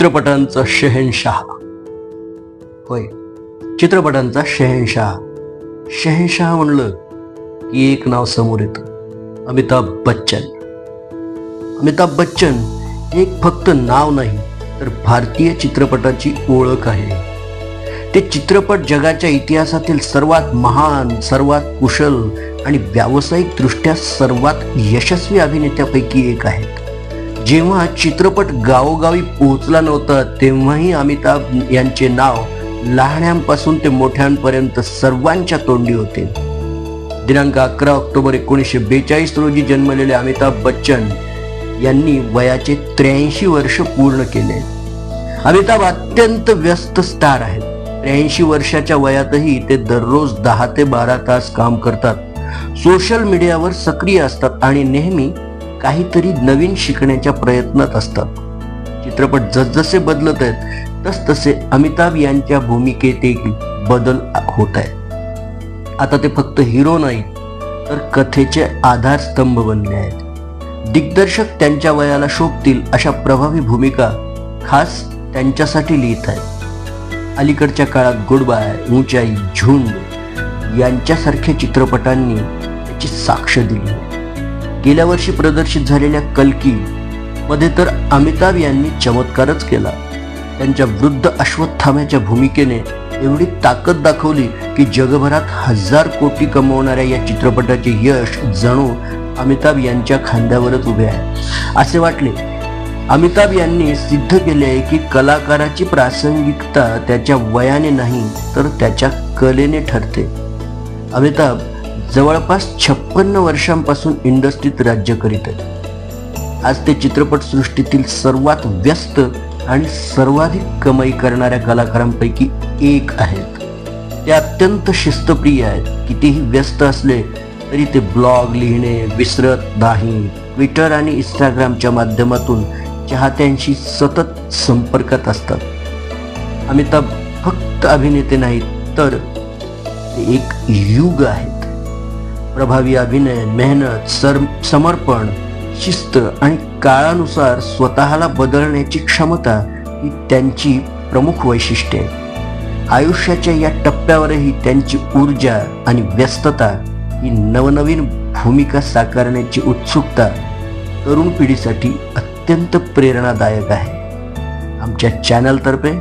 चित्रपटांचा शहेनशाह होय चित्रपटांचा शहेनशाह शहनशाह म्हणलं की एक नाव समोर येतं. अमिताभ बच्चन. अमिताभ बच्चन एक फक्त नाव नाही तर भारतीय चित्रपटाची ओळख आहे. ते चित्रपट जगाच्या इतिहासातील सर्वात महान सर्वात कुशल आणि व्यावसायिकदृष्ट्या सर्वात यशस्वी अभिनेत्यापैकी एक आहेत. जेव्हा चित्रपट गावोगावी पोहोचला नव्हता तेव्हाही अमिताभ यांचे नाव लहाण्यांपासून ते मोठ्यांपर्यंत सर्वांच्या तोंडी होते. दिनांक अकरा ऑक्टोबर एकोणीसशे बेचाळीस रोजी जन्मलेले अमिताभ बच्चन यांनी वयाचे त्र्याऐंशी वर्ष पूर्ण केले. अमिताभ अत्यंत व्यस्त स्टार आहेत. त्र्याऐंशी वर्षाच्या वयातही ते दररोज दहा ते बारा तास काम करतात. सोशल मीडियावर सक्रिय असतात आणि नेहमी काहीतरी नवीन शिकण्याच्या प्रयत्नात असतात. चित्रपट जसजसे बदलत आहेत तसतसे अमिताभ यांच्या भूमिकेत एक बदल होत आहे. आता ते फक्त हिरो नाही तर कथेचे आधारस्तंभ बनले आहेत. दिग्दर्शक त्यांच्या वयाला शोभतील अशा प्रभावी भूमिका खास त्यांच्यासाठी लिहित आहेत. अलीकडच्या काळात गुडबाय ऊंचाई झुंड यांच्यासारख्या चित्रपटांनी त्याची साक्ष दिली. गेल्या वर्षी प्रदर्शित झालेल्या कलकी मध्ये तर अमिताभ यांनी चमत्कारच केला. त्यांच्या वृद्ध अश्वत्थाम्याच्या भूमिकेने एवढी ताकद दाखवली की जगभरात हजार कोटी कमवणाऱ्या या चित्रपटाचे यश जणू अमिताभ यांच्या खांद्यावरच उभे आहे. असे वाटले. अमिताभ यांनी सिद्ध केले आहे की कलाकाराची प्रासंगिकता त्याच्या वयाने नाही तर त्याच्या कलेने ठरते. अमिताभ जवळपास छप्पन्न वर्षांपासून इंडस्ट्रीत राज्य करीत आहेत आज ते चित्रपटसृष्टीतील सर्वात व्यस्त आणि सर्वाधिक कमाई करणाऱ्या कलाकारांपैकी एक आहेत. ते अत्यंत शिस्तप्रिय आहेत. कितीही व्यस्त असले तरी ते ब्लॉग लिहिणे विसरत नाही. ट्विटर आणि इंस्टाग्रामच्या माध्यमातून चाहत्यांशी सतत संपर्कात असतात. अमिताभ फक्त अभिनेते नाहीत तर एक युग आहेत प्रभावी अभिनय मेहनत सर समर्पण शिस्त आणि काळानुसार स्वतःला बदलण्याची क्षमता ही त्यांची प्रमुख वैशिष्ट्ये आयुष्याच्या या टप्प्यावरही त्यांची ऊर्जा आणि व्यस्तता ही नवनवीन भूमिका साकारण्याची उत्सुकता तरुण पिढीसाठी अत्यंत प्रेरणादायक आहे. आमच्या चॅनलतर्फे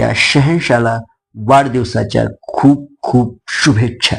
या शहनशाला वाढदिवसाच्या खूप खूप शुभेच्छा.